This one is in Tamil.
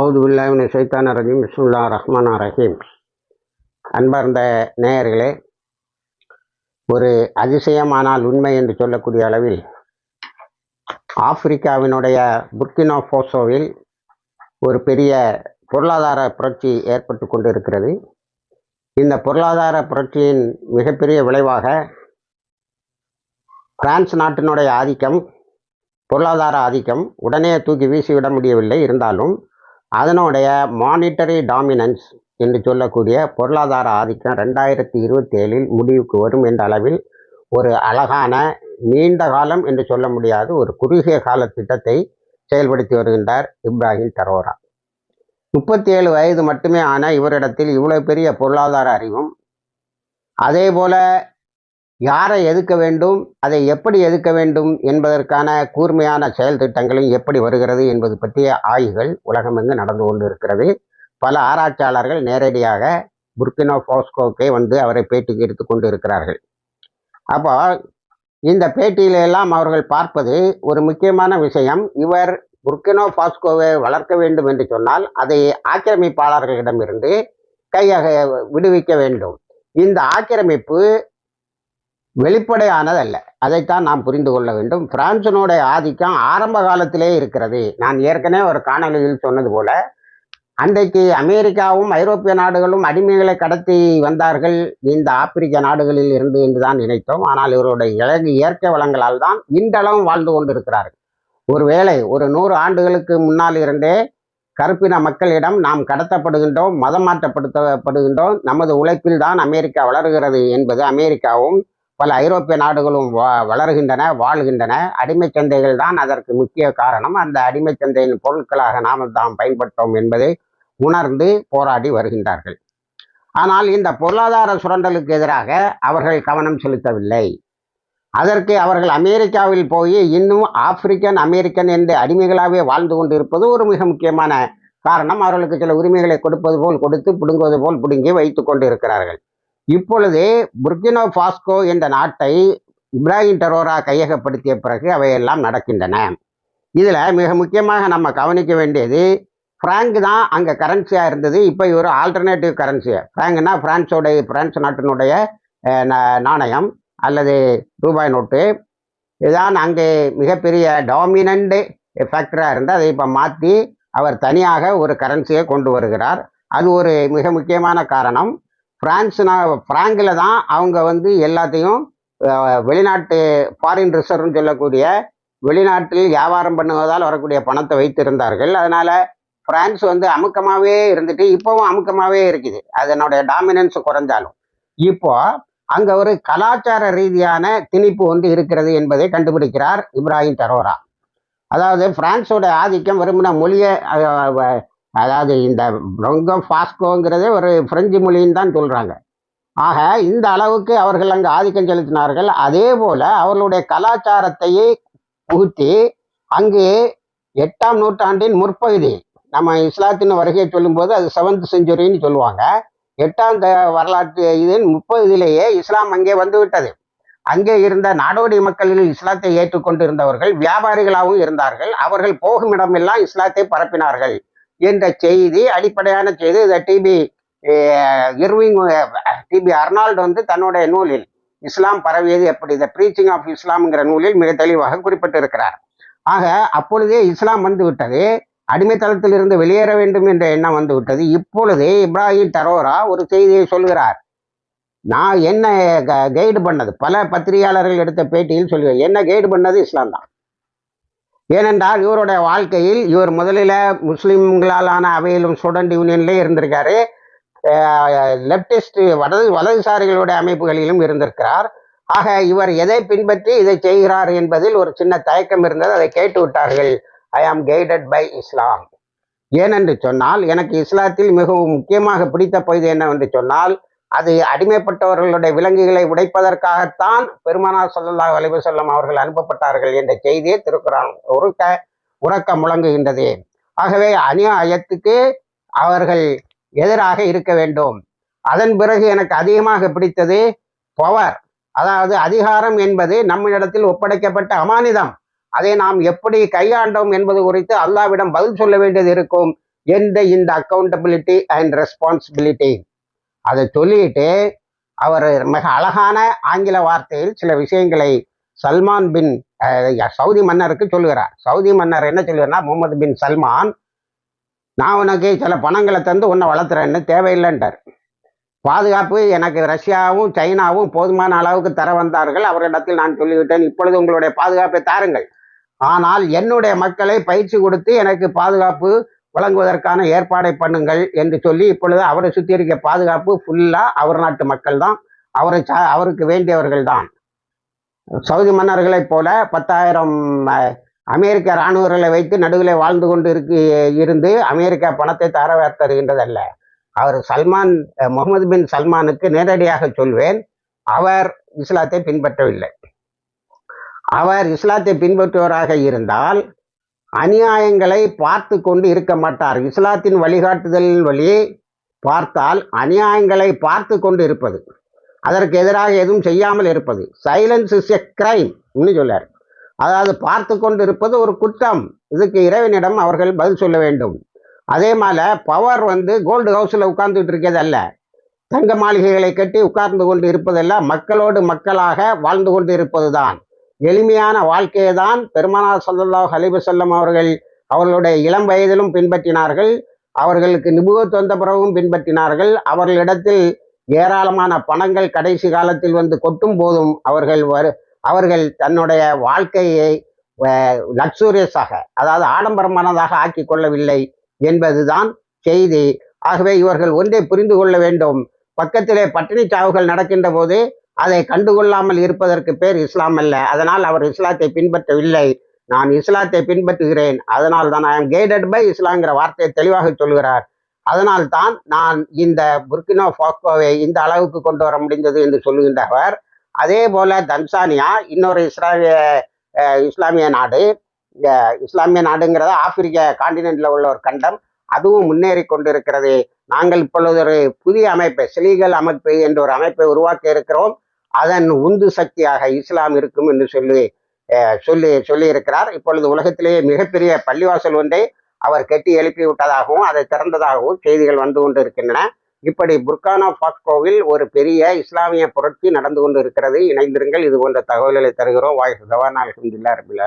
அவுது பில்லாமின் சைத்தான ரஜீம். இஸ்முல்லா ரஹ்மான் ரஹீம். அன்பார்ந்த நேயர்களே ஒரு அதிசயமானால் உண்மை என்று சொல்லக்கூடிய அளவில் ஆப்பிரிக்காவினுடைய புர்கினோ ஃபோசோவில் ஒரு பெரிய பொருளாதார புரட்சி ஏற்பட்டு கொண்டிருக்கிறது. இந்த பொருளாதார புரட்சியின் மிகப்பெரிய விளைவாக பிரான்ஸ் நாட்டினுடைய ஆதிக்கம் பொருளாதார ஆதிக்கம் உடனே தூக்கி வீசிவிட முடியவில்லை. இருந்தாலும் அதனுடைய மானிட்டரி டாமினன்ஸ் என்று சொல்லக்கூடிய பொருளாதார ஆதிக்கம் ரெண்டாயிரத்தி இருபத்தி ஏழில் முடிவுக்கு வரும் என்ற அளவில் ஒரு அழகான நீண்ட காலம் என்று சொல்ல முடியாது ஒரு குறுகிய கால திட்டத்தை செயல்படுத்தி வருகின்றார் இப்ராஹிம் தரோரா. முப்பத்தி ஏழு வயது மட்டுமே ஆன இவரிடத்தில் இவ்வளவு பெரிய பொருளாதார அறிவும் அதே போல யாரை எதுக்க வேண்டும் அதை எப்படி எதுக்க வேண்டும் என்பதற்கான கூர்மையான செயல் திட்டங்களும் எப்படி வருகிறது என்பது பற்றிய ஆய்வுகள் உலகமெங்கு நடந்து கொண்டு இருக்கிறது பல ஆராய்ச்சியாளர்கள் நேரடியாக புர்கினோ போஸ்கோக்கே வந்து அவரை பேட்டிக்கு எடுத்து கொண்டு இருக்கிறார்கள் அப்போ இந்த பேட்டியிலெல்லாம் அவர்கள் பார்ப்பது ஒரு முக்கியமான விஷயம். இவர் புர்கினோ பாஸ்கோவை வளர்க்க வேண்டும் என்று சொன்னால் அதை ஆக்கிரமிப்பாளர்களிடமிருந்து கையாக விடுவிக்க வேண்டும். இந்த ஆக்கிரமிப்பு வெளிப்படையானதல்ல. அதைத்தான் நாம் புரிந்து கொள்ள வேண்டும். பிரான்சினுடைய ஆதிக்கம் ஆரம்ப காலத்திலே இருக்கிறது. நான் ஏற்கனவே ஒரு காணொலியில் சொன்னது போல அன்றைக்கு அமெரிக்காவும் ஐரோப்பிய நாடுகளும் அடிமைகளை கடத்தி வந்தார்கள். இந்த ஆப்பிரிக்க நாடுகளில் இருந்து என்றுதான் நினைத்தோம். ஆனால் இவருடைய இலகு இயற்கை வளங்களால் தான் இன்றளவும் வாழ்ந்து கொண்டிருக்கிறார்கள். ஒருவேளை ஒரு நூறு ஆண்டுகளுக்கு முன்னால் இருந்தே கருப்பின மக்களிடம் நாம் கடத்தப்படுகின்றோம் மதம் மாற்றப்படுத்தப்படுகின்றோம் நமது உழைப்பில் தான் அமெரிக்கா வளர்கிறது என்பது அமெரிக்காவும் பல ஐரோப்பிய நாடுகளும் வளர்கின்றன வாழ்கின்றன. அடிமை சந்தைகள் தான் அதற்கு முக்கிய காரணம். அந்த அடிமை சந்தையின் பொருட்களாக நாம் தாம் பயன்பட்டோம் என்பதை உணர்ந்து போராடி வருகின்றார்கள். ஆனால் இந்த பொருளாதார சுரண்டலுக்கு எதிராக அவர்கள் கவனம் செலுத்தவில்லை. அதற்கு அவர்கள் அமெரிக்காவில் போய் இன்னும் ஆப்பிரிக்கன் அமெரிக்கன் என்று அடிமைகளாகவே வாழ்ந்து கொண்டிருப்பது ஒரு மிக முக்கியமான காரணம். அவர்களுக்கு சில உரிமைகளை கொடுப்பது போல் கொடுத்து பிடுங்குவது போல் பிடுங்கி வைத்து கொண்டு இருக்கிறார்கள் இப்பொழுது புர்கினோ பாஸ்கோ என்ற நாட்டை இப்ராஹிம் டரோரா கையகப்படுத்திய பிறகு அவையெல்லாம் நடக்கின்றன. இதில் மிக முக்கியமாக நம்ம கவனிக்க வேண்டியது ஃப்ராங்க் தான் அங்கே கரன்சியாக இருந்தது இப்போ இவர் ஆல்டர்னேட்டிவ் கரன்சியாக ஃப்ராங்க்னா ஃப்ரான்ஸோடைய பிரான்ஸ் நாட்டினுடைய நாணயம் அல்லது ரூபாய் நோட்டு. இதுதான் அங்கே மிகப்பெரிய டாமினண்ட் ஃபேக்டராக இருந்து அதை இப்போ மாற்றி அவர் தனியாக ஒரு கரன்சியை கொண்டு வருகிறார். அது ஒரு மிக முக்கியமான காரணம். பிரான்ஸ்னா பிராங்கில் தான் அவங்க வந்து எல்லாத்தையும் வெளிநாட்டு ஃபாரின் ரிசர்வ்னு சொல்லக்கூடிய வெளிநாட்டில் வியாபாரம் பண்ணுவதால் வரக்கூடிய பணத்தை வைத்திருந்தார்கள். அதனால் பிரான்ஸ் வந்து அமுக்கமாகவே இருந்துட்டு இப்போவும் அமுக்கமாகவே இருக்குது. அதனுடைய டாமினன்ஸ் குறைஞ்சாலும். இப்போ அங்கே ஒரு கலாச்சார ரீதியான திணிப்பு வந்து இருக்கிறது என்பதை கண்டுபிடிக்கிறார் இப்ராஹிம் தரோரா. அதாவது பிரான்ஸோட ஆதிக்கம் வெறுமன மொழியை அதாவது இந்த ரொங்கோ ஃபாஸ்கோங்கிறதே ஒரு பிரெஞ்சு மொழின்னு தான் சொல்கிறாங்க ஆக இந்த அளவுக்கு அவர்கள் அங்கு ஆதிக்கம் செலுத்தினார்கள். அதே போல் அவர்களுடைய கலாச்சாரத்தையே புகுத்தி அங்கு எட்டாம் நூற்றாண்டின் முற்பகுதி நம்ம இஸ்லாத்தின் வருகையை சொல்லும்போது அது செவன்த் செஞ்சுரின்னு சொல்லுவாங்க. எட்டாம் வரலாற்று இதன் முப்பதிலேயே இஸ்லாம் அங்கே வந்துவிட்டது அங்கே இருந்த நாடோடி மக்களில் இஸ்லாத்தை ஏற்றுக்கொண்டிருந்தவர்கள் வியாபாரிகளாகவும் இருந்தார்கள். அவர்கள் போகும் இடமெல்லாம் இஸ்லாத்தை பரப்பினார்கள். என்ற செய்தி அடிப்படையான செய்தி இதை டிபி இர்விங் டிபி அர்னால்டு வந்து தன்னுடைய நூலில் இஸ்லாம் பரவியது எப்படி? த ப்ரீச்சிங் ஆஃப் இஸ்லாம்ங்கிற நூலில் மிக தெளிவாக குறிப்பிட்டிருக்கிறார். ஆக அப்பொழுதே இஸ்லாம் வந்து விட்டது. வெளியேற வேண்டும் என்ற எண்ணம் வந்து விட்டது. இப்பொழுது இப்ராஹிம் டரோரா ஒரு செய்தியை சொல்கிறார். நான் என்ன கைடு பண்ணது? பல பத்திரிகையாளர்கள் எடுத்த பேட்டியில் சொல்லுவேன் என்ன கைடு பண்ணது? இஸ்லாம் தான் ஏனென்றால் இவருடைய வாழ்க்கையில் இவர் முதலில் முஸ்லீம்களாலான அவையிலும் ஸ்டூடெண்ட் யூனியன்லேயே இருந்திருக்காரு. லெப்டிஸ்ட் வலது வலதுசாரிகளுடைய அமைப்புகளிலும் இருந்திருக்கிறார். ஆக இவர் எதை பின்பற்றி இதை செய்கிறார் என்பதில் ஒரு சின்ன தயக்கம் இருந்தது. அதை கேட்டு விட்டார்கள். ஐ ஆம் கைடட் பை இஸ்லாம் ஏனென்று சொன்னால் எனக்கு இஸ்லாத்தில் மிகவும் முக்கியமாக பிடித்த பகுதி என்னவென்று சொன்னால் அது அடிமைப்பட்டவர்களுடைய விலங்குகளை உடைப்பதற்காகத்தான் பெருமானார் சொல்லல்லா வலிவு செல்லம் அவர்கள் அனுப்பப்பட்டார்கள் என்ற செய்தியை திருக்குறான் உருக்க உறக்க முழங்குகின்றது. ஆகவே அநியாயத்துக்கு அவர்கள் எதிராக இருக்க வேண்டும். அதன் பிறகு எனக்கு அதிகமாக பிடித்தது பவர். அதாவது அதிகாரம் என்பது நம்மிடத்தில் ஒப்படைக்கப்பட்ட அமானிதம். அதை நாம் எப்படி கையாண்டோம் என்பது குறித்து அல்லாவிடம் பதில் சொல்ல வேண்டியது இருக்கும் எந்த இந்த அக்கௌண்டபிலிட்டி அண்ட் ரெஸ்பான்சிபிலிட்டி அதை சொல்லிட்டு அவர் மிக அழகான ஆங்கில வார்த்தையில் சில விஷயங்களை சல்மான் பின் சவுதி மன்னருக்கு சொல்லுகிறார். சவுதி மன்னர் என்ன சொல்லுவார்னா முகமது பின் சல்மான் நான் உனக்கு சில பணங்களை தந்து உன்னை வளர்த்துறேன்னு தேவையில்லைன்றார். பாதுகாப்பு எனக்கு ரஷ்யாவும் சைனாவும் போதுமான அளவுக்கு தர வந்தார்கள். அவரிடத்தில் நான் சொல்லிவிட்டேன். இப்பொழுது உங்களுடைய பாதுகாப்பை தாருங்கள். ஆனால் என்னுடைய மக்களை பயிற்சி கொடுத்து எனக்கு பாதுகாப்பு வழங்குவதற்கான ஏற்பாடை பண்ணுங்கள் என்று சொல்லி இப்பொழுது அவரை சுற்றி இருக்க பாதுகாப்பு ஃபுல்லாக அவர் நாட்டு மக்கள் தான் அவரை சா அவருக்கு வேண்டியவர்கள் தான் சவுதி மன்னர்களைப் போல பத்தாயிரம் அமெரிக்க இராணுவர்களை வைத்து நடுவில் வாழ்ந்து கொண்டு இருக்கு இருந்து அமெரிக்கா பணத்தை தர தருகின்றதல்ல. அவர் சல்மான் முகமது பின் சல்மானுக்கு நேரடியாக சொல்வேன் அவர் இஸ்லாத்தை பின்பற்றவில்லை. அவர் இஸ்லாத்தை பின்பற்றுவராக இருந்தால் அநியாயங்களை பார்த்து கொண்டு இருக்க மாட்டார். இஸ்லாத்தின் வழிகாட்டுதலின் வழி பார்த்தால் அநியாயங்களை பார்த்து கொண்டு இருப்பது அதற்கு எதிராக எதுவும் செய்யாமல் இருப்பது. சைலன்ஸ் இஸ் எ கிரைம் சொல்லார் அதாவது பார்த்து கொண்டு இருப்பது ஒரு குற்றம். இதுக்கு இறைவனிடம் அவர்கள் பதில் சொல்ல வேண்டும். அதே மாதிரி பவர் வந்து கோல்டு ஹவுஸில் உட்கார்ந்துட்டு இருக்கிறது அல்ல. தங்க மாளிகைகளை கட்டி உட்கார்ந்து கொண்டு இருப்பதல்ல மக்களோடு மக்களாக வாழ்ந்து கொண்டு இருப்பது தான் எளிமையான வாழ்க்கையை தான் பெருமானார் சல்லல்லாஹ் அலைஹி செல்லம் அவர்கள் அவர்களுடைய இளம் வயதிலும் பின்பற்றினார்கள். அவர்களுக்கு நிபுவத் வந்த பிறகும் பின்பற்றினார்கள். அவர்களிடத்தில் ஏராளமான பணங்கள் கடைசி காலத்தில் வந்து கொட்டும் போதும் அவர்கள் வரு அவர்கள் தன்னுடைய வாழ்க்கையை லக்ஸூரியஸாக அதாவது ஆடம்பரமானதாக ஆக்கி கொள்ளவில்லை என்பதுதான் செய்தி. ஆகவே இவர்கள் ஒன்றை புரிந்து கொள்ள வேண்டும். பக்கத்திலே பட்டினி சாவுகள் நடக்கின்ற போது அதை கண்டுகொள்ளாமல் இருப்பதற்கு பேர் இஸ்லாம் அல்ல. அதனால் அவர் இஸ்லாத்தை பின்பற்றவில்லை. நான் இஸ்லாத்தை பின்பற்றுகிறேன். அதனால் தான் ஐ எம் கைடட் பை இஸ்லாங்கிற வார்த்தையை தெளிவாக சொல்கிறார். அதனால் தான் நான் இந்த புர்கினோ ஃபாக்கோவை இந்த அளவுக்கு கொண்டு வர முடிந்தது என்று சொல்லுகின்றவர். அதே போல தன்சானியா இன்னொரு இஸ்லாமிய இஸ்லாமிய நாடு. இஸ்லாமிய நாடுங்கிறத ஆப்பிரிக்க காண்டினென்ட்ல உள்ள ஒரு கண்டம். அதுவும் முன்னேறி கொண்டிருக்கிறது. நாங்கள் இப்பொழுது ஒரு புதிய அமைப்பை சிலீகல் அமைப்பு என்ற ஒரு அமைப்பை உருவாக்க இருக்கிறோம். அதன் உந்து சக்தியாக இஸ்லாம் இருக்கும் என்று சொல்லி சொல்லி சொல்லியிருக்கிறார். இப்பொழுது உலகத்திலேயே மிகப்பெரிய பள்ளிவாசல் ஒன்றை அவர் கட்டி எழுப்பி விட்டதாகவும் அதை திறந்ததாகவும் செய்திகள் வந்து கொண்டு இருக்கின்றன இப்படி புர்கானா பாஸ்கோவில் ஒரு பெரிய இஸ்லாமிய புரட்சி நடந்து கொண்டு இருக்கிறது இணைந்திருங்கள். இது போன்ற தகவல்களை தருகிறோம். வாய்ஸ் கவானா அலமதுல்லா ரபில்லா